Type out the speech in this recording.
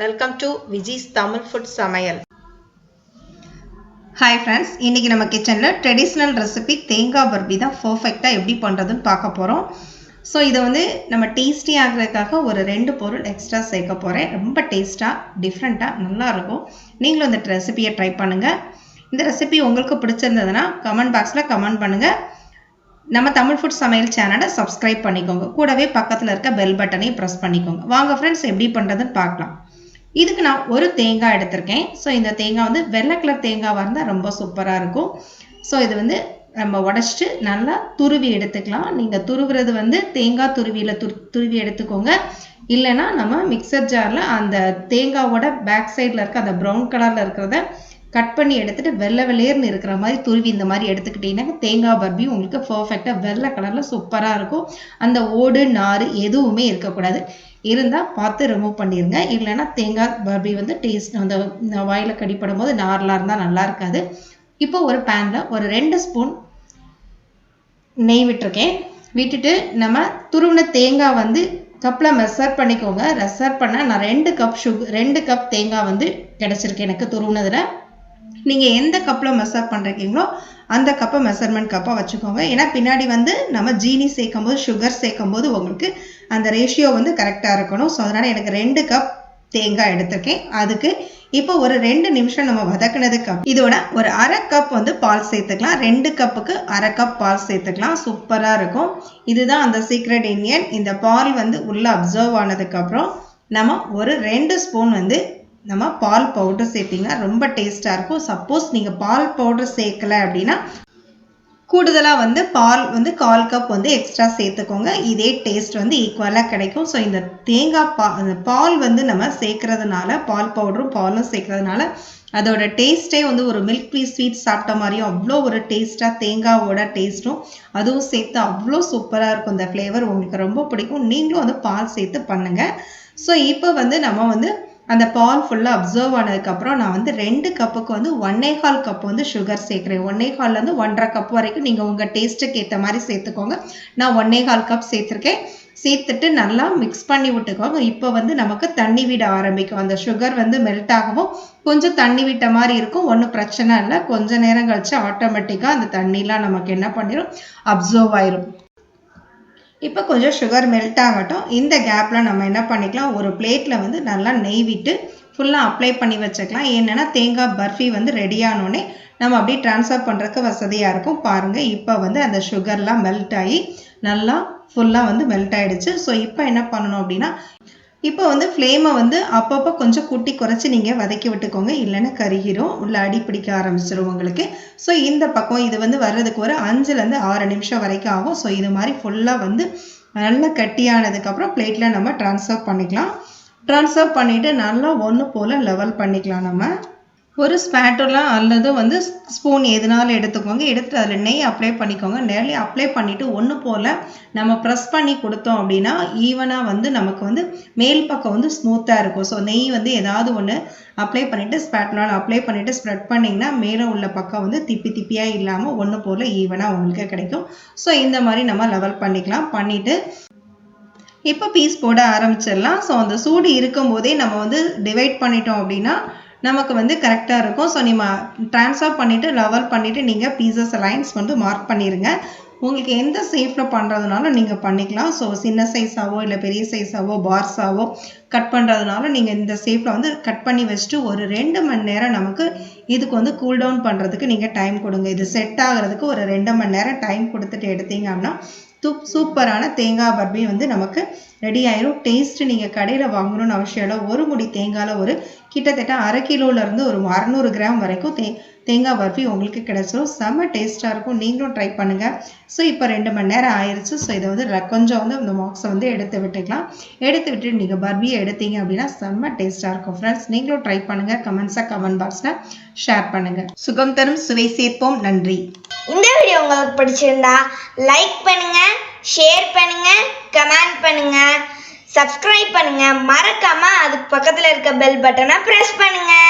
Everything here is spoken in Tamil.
Welcome to Viji's Tamil food சமையல் ஹாய் ஃப்ரெண்ட்ஸ் இன்றைக்கி நம்ம கிச்சனில் ட்ரெடிஷ்னல் ரெசிபி தேங்காய் பர்பி தான் பர்ஃபெக்டாக எப்படி பண்ணுறதுன்னு பார்க்க போகிறோம் ஸோ இதை வந்து நம்ம டேஸ்டி ஆகிறதுக்காக ஒரு ரெண்டு பொருள் எக்ஸ்ட்ரா சேர்க்க போகிறேன் ரொம்ப டேஸ்ட்டாக டிஃப்ரெண்ட்டாக நல்லாயிருக்கும் நீங்களும் இந்த ரெசிபியை ட்ரை பண்ணுங்கள் இந்த ரெசிபி உங்களுக்கு பிடிச்சிருந்ததுன்னா கமெண்ட் பாக்ஸில் கமெண்ட் பண்ணுங்கள் நம்ம தமிழ் ஃபுட் சமையல் சேனலை சப்ஸ்கிரைப் பண்ணிக்கோங்க. கூடவே பக்கத்தில் இருக்க பெல் பட்டனையும் ப்ரெஸ் பண்ணிக்கோங்க. வாங்க ஃப்ரெண்ட்ஸ் எப்படி பண்ணுறதுன்னு பார்க்கலாம். இதுக்கு நான் ஒரு தேங்காய் எடுத்திருக்கேன். ஸோ இந்த தேங்காய் வந்து வெள்ளை கலர் தேங்காவாக இருந்தால் ரொம்ப சூப்பராக இருக்கும். ஸோ இது வந்து நம்ம உடச்சிட்டு நல்லா துருவி எடுத்துக்கலாம். நீங்கள் துருவுறது வந்து தேங்காய் துருவியில் துரு துருவி எடுத்துக்கோங்க. இல்லைன்னா நம்ம மிக்சர் ஜாரில் அந்த தேங்காவோட பேக் சைடில் இருக்க அந்த ப்ரௌன் கலரில் இருக்கிறத கட் பண்ணி எடுத்துகிட்டு வெள்ளை வெள்ளையர்னு இருக்கிற மாதிரி துருவி இந்த மாதிரி எடுத்துக்கிட்டீங்கன்னா தேங்காய் பர்பி உங்களுக்கு பர்ஃபெக்டாக வெள்ளை கலரில் சூப்பராக இருக்கும். அந்த ஓடு நார் எதுவுமே இருக்கக்கூடாது. இருந்தால் பார்த்து ரிமூவ் பண்ணிடுங்க இல்லைன்னா தேங்காய் பர்பி வந்து டேஸ்ட் அந்த வாயில் கடிப்படும் போது நார்லாக இருந்தால் நல்லா இருக்காது. இப்போ ஒரு பேனில் ஒரு ரெண்டு ஸ்பூன் நெய் விட்டுருக்கேன். விட்டுட்டு நம்ம துருவின தேங்காய் வந்து கப்பில் மெசர் பண்ணிக்கோங்க. ரெசர் பண்ணால் நான் ரெண்டு கப் சுகர் ரெண்டு கப் தேங்காய் வந்து கிடச்சிருக்கு எனக்கு துருவினதில். நீங்கள் எந்த கப்பில் மெஷர் பண்ணுறீங்களோ அந்த கப்பை மெஷர்மெண்ட் கப்பாக வச்சுக்கோங்க. ஏன்னா பின்னாடி வந்து நம்ம ஜீனி சேர்க்கும் போது சுகர் சேர்க்கும் போது உங்களுக்கு அந்த ரேஷியோ வந்து கரெக்டாக இருக்கணும். ஸோ அதனால் எனக்கு ரெண்டு கப் தேங்காய் எடுத்திருக்கேன். அதுக்கு இப்போ ஒரு ரெண்டு நிமிஷம் நம்ம வதக்குனதுக்கு இதோட ஒரு அரை கப் வந்து பால் சேர்த்துக்கலாம். ரெண்டு கப்புக்கு அரை கப் பால் சேர்த்துக்கலாம். சூப்பராக இருக்கும். இதுதான் அந்த சீக்ரெட் இந்தியன் இந்த பால் வந்து உள்ளே அப்சர்வ் ஆனதுக்கப்புறம் நம்ம ஒரு ரெண்டு ஸ்பூன் வந்து நம்ம பால் பவுடர் சேர்த்திங்கன்னா ரொம்ப டேஸ்ட்டாக இருக்கும். சப்போஸ் நீங்கள் பால் பவுடர் சேர்க்கலை அப்படின்னா கூடுதலாக வந்து பால் வந்து கால் கப் வந்து எக்ஸ்ட்ரா சேர்த்துக்கோங்க. இதே டேஸ்ட் வந்து ஈக்குவலாக கிடைக்கும். ஸோ இந்த தேங்காய் பா அந்த பால் வந்து நம்ம சேர்க்கறதுனால பால் பவுடரும் பாலும் சேர்க்கறதுனால அதோட டேஸ்ட்டே வந்து ஒரு மில்க் பீ ஸ்வீட் சாப்பிட்ட மாதிரியும் அவ்வளோ ஒரு டேஸ்ட்டாக தேங்காவோட டேஸ்ட்டும் அதுவும் சேர்த்து அவ்வளோ சூப்பராக இருக்கும். இந்த ஃப்ளேவர் உங்களுக்கு ரொம்ப பிடிக்கும். நீங்களும் வந்து பால் சேர்த்து பண்ணுங்கள் ஸோ இப்போ வந்து நம்ம வந்து அந்த பால் ஃபுல்லாக அப்சர்வ் ஆனதுக்கப்புறம் நான் வந்து ரெண்டு கப்புக்கு வந்து ஒன்னே கால் கப் வந்து சுகர் சேர்க்குறேன். ஒன்னே கால்லேருந்து ஒன்றரை கப் வரைக்கும் நீங்கள் உங்கள் டேஸ்ட்டுக்கு ஏற்ற மாதிரி சேர்த்துக்கோங்க. நான் ஒன்னே கால் கப் சேர்த்துருக்கேன். சேர்த்துட்டு நல்லா மிக்ஸ் பண்ணி விட்டுக்கோங்க. இப்போ வந்து நமக்கு தண்ணி விட ஆரம்பிக்கும். அந்த சுகர் வந்து மெல்ட் ஆகவும் கொஞ்சம் தண்ணி விட்ட மாதிரி இருக்கும். ஒன்றும் பிரச்சனை இல்லை. கொஞ்சம் நேரம் கழிச்சு ஆட்டோமேட்டிக்காக அந்த தண்ணிலாம் நமக்கு என்ன பண்ணிடும் அப்சர்வ் ஆயிரும். இப்போ கொஞ்சம் சுகர் மெல்ட் ஆகட்டும். இந்த கேப்பில் நம்ம என்ன பண்ணிக்கலாம்? ஒரு பிளேட்டில் வந்து நல்லா நெய் விட்டு ஃபுல்லாக அப்ளை பண்ணி வச்சுக்கலாம். என்னென்னா தேங்காய் பர்ஃபி வந்து ரெடியானோடனே நம்ம அப்படியே ட்ரான்ஸ்ஃபர் பண்ணுறதுக்கு வசதியாக இருக்கும். பாருங்கள் இப்போ வந்து அந்த சுகர்லாம் மெல்ட் ஆகி நல்லா ஃபுல்லாக வந்து மெல்ட் ஆகிடுச்சு ஸோ இப்போ என்ன பண்ணணும் அப்படின்னா இப்போ வந்து ஃப்ளேமை வந்து அப்பப்போ கொஞ்சம் கூட்டி குறைச்சி நீங்கள் வதக்கி விட்டுக்கோங்க. இல்லைன்னா கருகிரும். உள்ள அடி பிடிக்க ஆரம்பிச்சிடும் உங்களுக்கு. ஸோ இந்த பக்கம் இது வந்து வர்றதுக்கு ஒரு அஞ்சுலேருந்து ஆறு நிமிஷம் வரைக்கும் ஆகும். ஸோ இது மாதிரி ஃபுல்லாக வந்து நல்லா கட்டியானதுக்கப்புறம் பிளேட்டில் நம்ம ட்ரான்ஸ்ஃபர் பண்ணிக்கலாம். ட்ரான்ஸ்ஃபர் பண்ணிவிட்டு நல்லா ஒன்று போல் லெவல் பண்ணிக்கலாம் நம்ம. ஒரு ஸ்பேட்டோலா அல்லது வந்து ஸ்பூன் எதுனாலும் எடுத்துக்கோங்க. எடுத்து அதில் நெய் அப்ளை பண்ணிக்கோங்க. நெய் அப்ளை பண்ணிவிட்டு ஒன்று போல் நம்ம ப்ரெஸ் பண்ணி கொடுத்தோம் அப்படின்னா ஈவனாக வந்து நமக்கு வந்து மேல் பக்கம் வந்து ஸ்மூத்தாக இருக்கும். ஸோ நெய் வந்து ஏதாவது ஒன்று அப்ளை பண்ணிவிட்டு ஸ்பேட்லால் அப்ளை பண்ணிவிட்டு ஸ்ப்ரெட் பண்ணிங்கன்னா மேலே உள்ள பக்கம் வந்து திப்பி திப்பியாக இல்லாமல் ஒன்று போல் ஈவனாக உங்களுக்கு கிடைக்கும். ஸோ இந்த மாதிரி நம்ம லெவல் பண்ணிக்கலாம். பண்ணிவிட்டு இப்போ பீஸ் போட ஆரம்பிச்சிடலாம். ஸோ அந்த சூடு இருக்கும் போதே நம்ம வந்து டிவைட் பண்ணிட்டோம் அப்படின்னா நமக்கு வந்து கரெக்டாக இருக்கும். ஸோ நீங்கள் ட்ரான்ஸ்ஃபர் பண்ணிவிட்டு லெவல் பண்ணிவிட்டு நீங்கள் பீசஸ் லைன்ஸ் வந்து மார்க் பண்ணிடுங்க உங்களுக்கு எந்த ஷேப்பில் பண்ணுறதுனாலும் நீங்கள் பண்ணிக்கலாம். ஸோ சின்ன சைஸாவோ இல்லை பெரிய சைஸாவோ பார்ஸாவோ கட் பண்ணுறதுனால நீங்கள் இந்த ஷேப்பில் வந்து கட் பண்ணி வச்சுட்டு ஒரு ரெண்டு மணி நேரம் நமக்கு இதுக்கு வந்து கூல் டவுன் பண்ணுறதுக்கு நீங்கள் டைம் கொடுங்க. இது செட் ஆகிறதுக்கு ஒரு ரெண்டு மணி நேரம் டைம் கொடுத்துட்டு எடுத்தீங்க அப்படின்னா சூப்பரான தேங்காய் பர்பி வந்து நமக்கு ரெடி ஆயிரும். டேஸ்ட் நீங்கள் கடையில் வாங்கணும்னு அவசியம் இல்லை. ஒரு முடி தேங்காயில் ஒரு கிட்டத்தட்ட அரை கிலோலேருந்து ஒரு அறநூறு கிராம் வரைக்கும் தே தேங்காய் பர்ஃபி உங்களுக்கு கிடைச்சிரும். செம்ம டேஸ்ட்டாக இருக்கும். நீங்களும் ட்ரை பண்ணுங்கள் ஸோ இப்போ ரெண்டு மணி நேரம் ஆயிடுச்சு ஸோ இதை வந்து கொஞ்சம் வந்து இந்த மார்க்ஸை வந்து எடுத்து விட்டுக்கலாம். எடுத்து விட்டு நீங்கள் பர்பியை எடுத்தீங்க அப்படின்னா செம்ம டேஸ்ட்டாக இருக்கும். ஃப்ரெண்ட்ஸ் நீங்களும் ட்ரை பண்ணுங்கள் கமெண்ட்ஸாக கமெண்ட் பாக்ஸில் ஷேர் பண்ணுங்கள் சுகம் தரும் சுவை சேர்ப்போம். நன்றி. இந்த வீடியோ உங்களுக்கு பிடிச்சிருந்தா லைக் பண்ணுங்கள் ஷேர் பண்ணுங்கள் கமெண்ட் பண்ணுங்கள் சப்ஸ்கிரைப் பண்ணுங்கள் மறக்காமல் அதுக்கு பக்கத்தில் இருக்க பெல் பட்டனை ப்ரெஸ் பண்ணுங்கள்